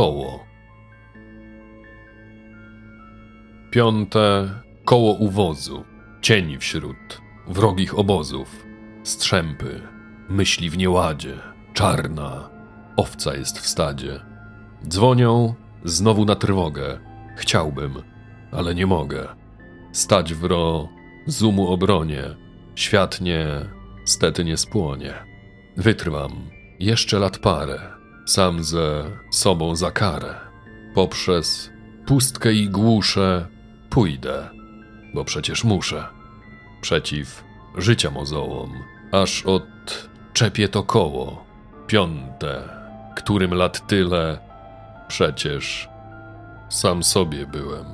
koło. Piąte koło uwozu. Cieni wśród wrogich obozów. Strzępy, myśli w nieładzie. Czarna, owca jest w stadzie. Dzwonią znowu na trwogę. Chciałbym, ale nie mogę. Stać w ro, zumu obronie. Świat nie, stety nie spłonie. Wytrwam jeszcze lat parę, sam ze sobą za karę. Poprzez pustkę i głusze pójdę, bo przecież muszę. Przeciw życia mozołom, aż odczepię to koło, piąte, którym lat tyle, przecież sam sobie byłem.